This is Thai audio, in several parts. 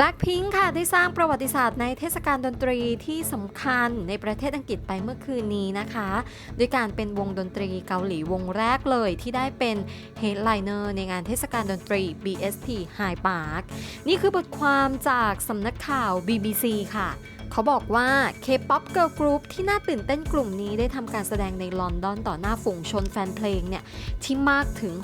Blackpink ค่ะได้สร้างประวัติศาสตร์ในเทศกาลดนตรีที่สำคัญในประเทศอังกฤษไปเมื่อคืนนี้นะคะด้วยการเป็นวงดนตรีเกาหลีวงแรกเลยที่ได้เป็น Headliner ในงานเทศกาลดนตรี BST High Park นี่คือบทความจากสำนักข่าว BBC ค่ะเขาบอกว่า K-POP Girl Group ที่น่าตื่นเต้นกลุ่มนี้ได้ทำการแสดงในลอนดอนต่อหน้าฝูงชนแฟนเพลงเนี่ย ที่มากถึง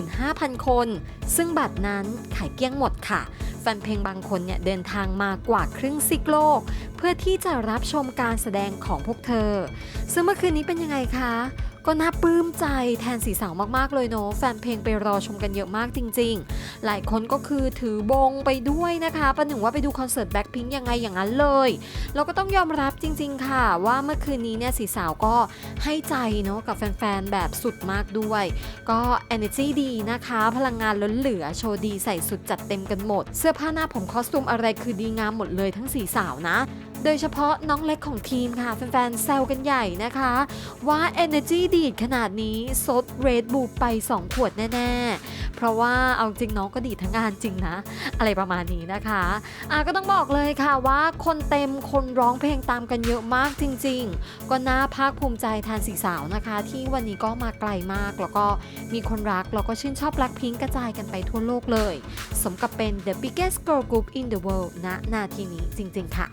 65,000 คน ซึ่งบัตรนั้นขายเกลี้ยงหมดค่ะ แฟนเพลงบางคนเนี่ยเดินทางมากว่าครึ่งซิกโลก เพื่อที่จะรับชมการแสดงของพวกเธอ ซึ่งเมื่อคืนนี้เป็นยังไงคะ ก็น่าปลื้มใจแทนสีสาวมากๆเลยเนาะแฟนเพลงไปรอชมกันเยอะมากจริง ๆ หลายคนก็คือถือบงไปด้วยนะคะประหนึ่งว่าไปดูคอนเสิร์ตแบ็คพิงยังไงอย่างนั้นเลยเราก็ต้องยอมรับจริง ๆ ค่ะ ว่าเมื่อคืนนี้เนี่ยสีสาวก็ให้ใจเนาะกับแฟนๆแบบสุดมากด้วย ก็ energy ดีนะคะ พลังงานล้นเหลือโชว์ดีใส่สุดจัดเต็มกันหมด เสื้อผ้าหน้าผมคอสตูมอะไรคือดีงามหมดเลยทั้งสีสาวนะโดยเฉพาะน้องเล็กของทีมค่ะ แฟนๆแซวกันใหญ่นะคะ ว่า energy ดีดขนาดนี้ซด Red Bull ไป 2 ขวดแน่ ๆ เพราะว่าเอาจริงน้องก็ดีดทั้งงานจริงนะ อะไรประมาณนี้นะคะอะก็ต้องบอกเลยค่ะว่าคนเต็มคนร้องเพลงตามกันเยอะมากจริง ๆ ก็น่าภาคภูมิใจแทนสีสาวนะคะ ที่วันนี้ก็มาไกลมากแล้วก็มีคนรักแล้วก็ชื่นชอบ Blackpink กระจายกันไปทั่วโลกเลย สมกับเป็น the biggest girl group in the world ณนาทีนี้จริง ๆ ค่ะ